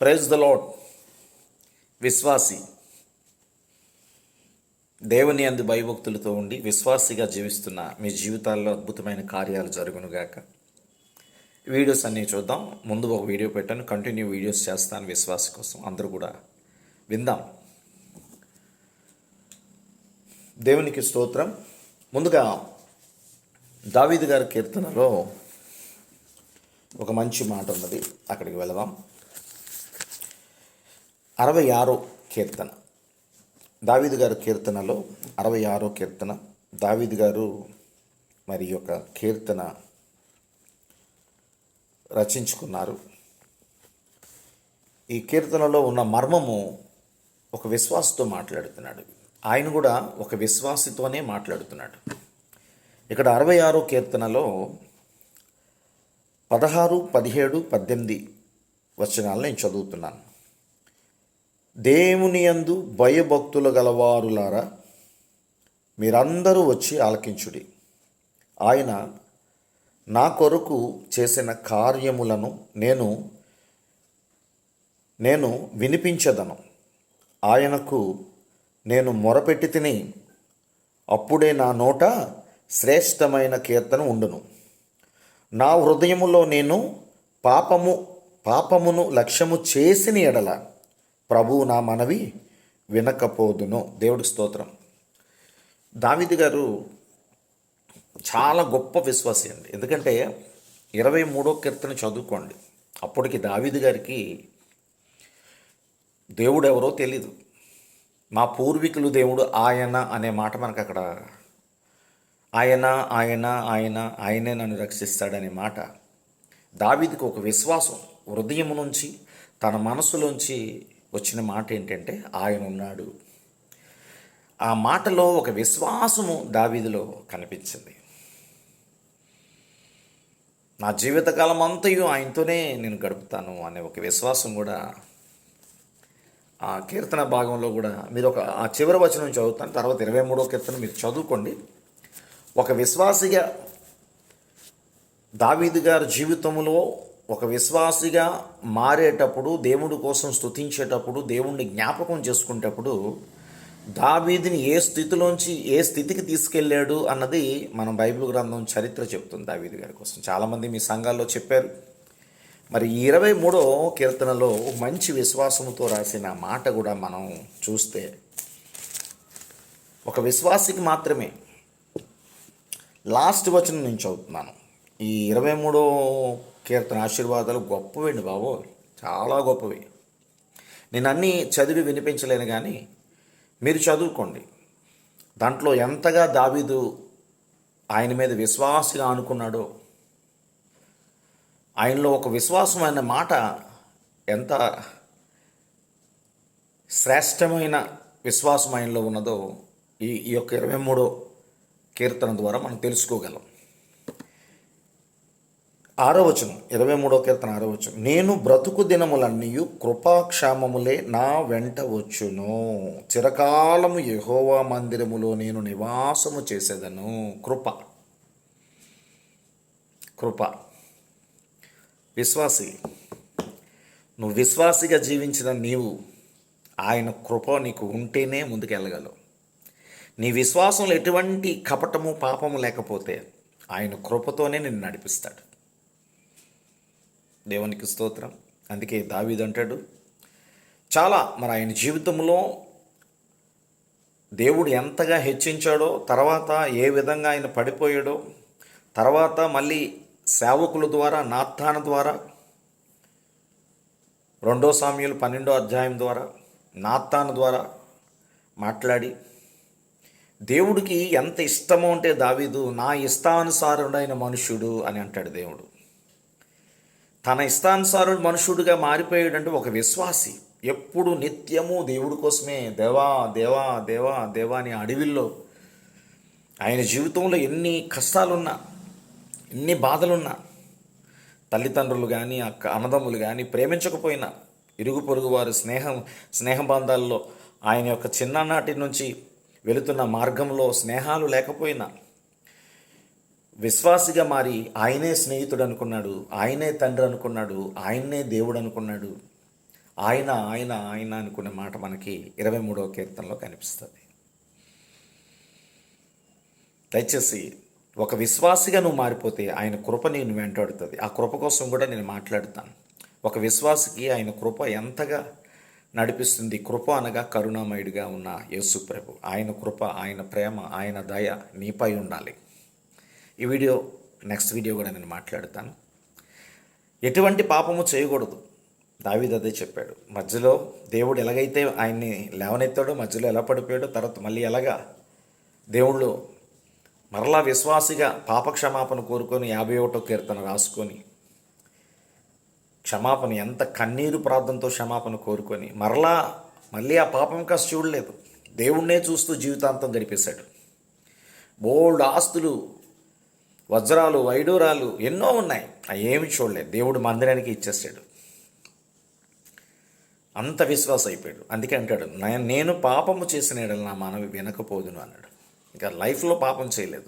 Praise the lord విశ్వాసి. దేవుని అందు భయభక్తులతో ఉండి విశ్వాసిగా జీవిస్తున్న మీ జీవితాల్లో అద్భుతమైన కార్యాలు జరుగునుగాక. వీడియోస్ అన్నీ చూద్దాం. ముందు ఒక వీడియో పెట్టాను. కంటిన్యూ వీడియోస్ చేస్తాను విశ్వాస కోసం. అందరూ కూడా విందాం. దేవునికి స్తోత్రం. ముందుగా దావీద్ గారి కీర్తనలో ఒక మంచి మాట ఉన్నది. అక్కడికి వెళదాం. అరవై ఆరో కీర్తన. దావీదు గారు కీర్తనలో అరవై ఆరో కీర్తన. దావీదు గారు మరి యొక్క కీర్తన రచించుకున్నారు. ఈ కీర్తనలో ఉన్న మర్మము ఒక విశ్వాసతో మాట్లాడుతున్నాడు. ఆయన కూడా ఒక విశ్వాసితోనే మాట్లాడుతున్నాడు. ఇక్కడ అరవై ఆరో కీర్తనలో పదహారు పదిహేడు పద్దెనిమిది వచనాలు నేను చదువుతున్నాను. దేవుని యందు భయభక్తులు గలవారులారా మీరందరూ వచ్చి ఆలకించుడి. ఆయన నా కొరకు చేసిన కార్యములను నేను నేను వినిపించదను. ఆయనకు నేను మొరపెట్టి తిని అప్పుడే నా నోట శ్రేష్టమైన కీర్తన ఉండును. నా హృదయములో నేను పాపము పాపమును లక్ష్యము చేసిన ఎడల ప్రభువు నా మనవి వినకపోదును. దేవుడి స్తోత్రం. దావిది గారు చాలా గొప్ప విశ్వాసి అండి. ఎందుకంటే ఇరవై మూడో కీర్తన చదువుకోండి. అప్పటికి దావిది గారికి దేవుడు ఎవరో తెలీదు. మా పూర్వీకులు దేవుడు ఆయన అనే మాట మనకు అక్కడ ఆయన ఆయన ఆయన ఆయనే నన్ను రక్షిస్తాడనే మాట. దావిదికి ఒక విశ్వాసం హృదయం నుంచి తన మనసులోంచి వచ్చిన మాట ఏంటంటే ఆయన ఉన్నాడు ఆ మాటలో ఒక విశ్వాసము దావీదిలో కనిపించింది. నా జీవితకాలం అంతయు ఆయనతోనే నేను గడుపుతాను అనే ఒక విశ్వాసం కూడా ఆ కీర్తన భాగంలో కూడా మీరు ఒక ఆ చివరి వచనం చదువుతాను తర్వాత ఇరవై మూడో కీర్తన మీరు చదువుకోండి. ఒక విశ్వాసిగా దావీదు గారి జీవితంలో ఒక విశ్వాసిగా మారేటప్పుడు దేవుడి కోసం స్తుతించేటప్పుడు దేవుణ్ణి జ్ఞాపకం చేసుకునేటప్పుడు దావీదిని ఏ స్థితిలోంచి ఏ స్థితికి తీసుకెళ్ళాడు అన్నది మనం బైబిల్ గ్రంథం చరిత్ర చెప్తుంది దావీది గారి కోసం. చాలామంది మీ సంఘాల్లో చెప్పారు. మరి ఈ ఇరవై మూడో కీర్తనలో మంచి విశ్వాసంతో రాసిన మాట కూడా మనం చూస్తే ఒక విశ్వాసికి మాత్రమే లాస్ట్ వచనం నుంచి అవుతున్నాను ఈ ఇరవై మూడో కీర్తన ఆశీర్వాదాలు గొప్పవండి బాబు. చాలా గొప్పవి. నేను అన్నీ చదివి వినిపించలేను కానీ మీరు చదువుకోండి. దాంట్లో ఎంతగా దావీదు ఆయన మీద విశ్వాసగా అనుకున్నాడో ఆయనలో ఒక విశ్వాసమైన మాట ఎంత శ్రేష్టమైన విశ్వాసం ఆయనలో ఉన్నదో ఈ ఈ యొక్క ఇరవై మూడో కీర్తన ద్వారా మనం తెలుసుకోగలం. ఆరో వచనం ఇరవై మూడో కీర్తన ఆరో వచనం నేను బ్రతుకు దినములన్నీ కృపాక్షామములే నా వెంట వచ్చును. చిరకాలము యహోవా మందిరములో నేను నివాసము చేసేదను. కృప. కృప. విశ్వాసి నువ్వు విశ్వాసిగా జీవించిన నీవు ఆయన కృప నీకు ఉంటేనే ముందుకెళ్ళగలవు. నీ విశ్వాసంలో ఎటువంటి కపటము పాపము లేకపోతే ఆయన కృపతోనే నిన్ను నడిపిస్తాడు. దేవునికి స్తోత్రం. అందుకే దావీదు అంటాడు చాలా మరి ఆయన జీవితంలో దేవుడు ఎంతగా హెచ్చించాడో తర్వాత ఏ విధంగా ఆయన పడిపోయాడో తర్వాత మళ్ళీ సేవకుల ద్వారా నాత్తాన ద్వారా రెండో సామ్యులు పన్నెండో అధ్యాయం ద్వారా నాత్తాన ద్వారా మాట్లాడి దేవుడికి ఎంత ఇష్టమో అంటే దావీదు నా ఇష్టానుసారుడైన మనుష్యుడు అని అంటాడు దేవుడు. తన ఇష్టానుసారుడు మనుషుడిగా మారిపోయాడంటే ఒక విశ్వాసి ఎప్పుడు నిత్యము దేవుడి కోసమే దేవా దేవా దేవా దేవా అని అడవిల్లో ఆయన జీవితంలో ఎన్ని కష్టాలున్నా ఎన్ని బాధలున్నా తల్లిదండ్రులు కానీ అక్క అన్నదమ్ములు కానీ ప్రేమించకపోయినా ఇరుగు పొరుగు వారి స్నేహం స్నేహబంధాల్లో ఆయన యొక్క చిన్ననాటి నుంచి వెళుతున్న మార్గంలో స్నేహాలు లేకపోయినా విశ్వాసిగా మారి ఆయనే స్నేహితుడు అనుకున్నాడు ఆయనే తండ్రి అనుకున్నాడు ఆయన్నే దేవుడు అనుకున్నాడు ఆయన ఆయన ఆయన అనుకునే మాట మనకి ఇరవై మూడవ కీర్తనలో కనిపిస్తుంది. దయచేసి ఒక విశ్వాసిగా నువ్వు మారిపోతే ఆయన కృప నేను వెంటాడుతుంది. ఆ కృప కోసం కూడా నేను మాట్లాడుతాను. ఒక విశ్వాసికి ఆయన కృప ఎంతగా నడిపిస్తుంది కృప అనగా కరుణామయుడిగా ఉన్న యేసు ప్రభు ఆయన కృప ఆయన ప్రేమ ఆయన దయ నీపై ఉండాలి. ఈ వీడియో నెక్స్ట్ వీడియో కూడా నేను మాట్లాడతాను. ఎటువంటి పాపము చేయకూడదు. దావీదు అదే చెప్పాడు. మధ్యలో దేవుడు ఎలాగైతే ఆయన్ని లేవనెత్తాడో మధ్యలో ఎలా పడిపోయాడో తర్వాత మళ్ళీ ఎలాగా దేవుళ్ళు మరలా విశ్వాసిగా పాప క్షమాపణ కోరుకొని యాభై ఒకటో కీర్తన రాసుకొని క్షమాపణ ఎంత కన్నీరు ప్రార్థనతో క్షమాపణ కోరుకొని మరలా మళ్ళీ ఆ పాపం కాస్త చూడలేదు. దేవుణ్ణే చూస్తూ జీవితాంతం గడిపేశాడు. బోల్డ్ ఆస్తులు వజ్రాలు వైడూరాలు ఎన్నో ఉన్నాయి. అవి ఏమి చూడలేదు. దేవుడు మందిరానికి ఇచ్చేసాడు అంత విశ్వాసం అయిపోయాడు. అందుకే అంటాడు నేను పాపము చేసిన నా మనవి వినకపోదును అన్నాడు. ఇంకా లైఫ్లో పాపం చేయలేదు.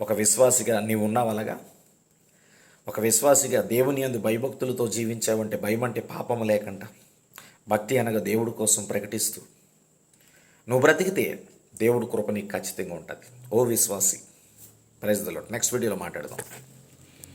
ఒక విశ్వాసిగా నీవు ఉన్నావలగా ఒక విశ్వాసిగా దేవుని అందు భయభక్తులతో జీవించావంటే భయం అంటే పాపము లేకుండా భక్తి అనగా దేవుడి కోసం ప్రకటిస్తూ. నువ్వు బ్రతికితే దేవుడు కృప నీకు ఖచ్చితంగా ఉంటుంది. ఓ విశ్వాసి ప్రైజ్ ద నెక్స్ట్ వీడియోలో మాట్లాడదాం.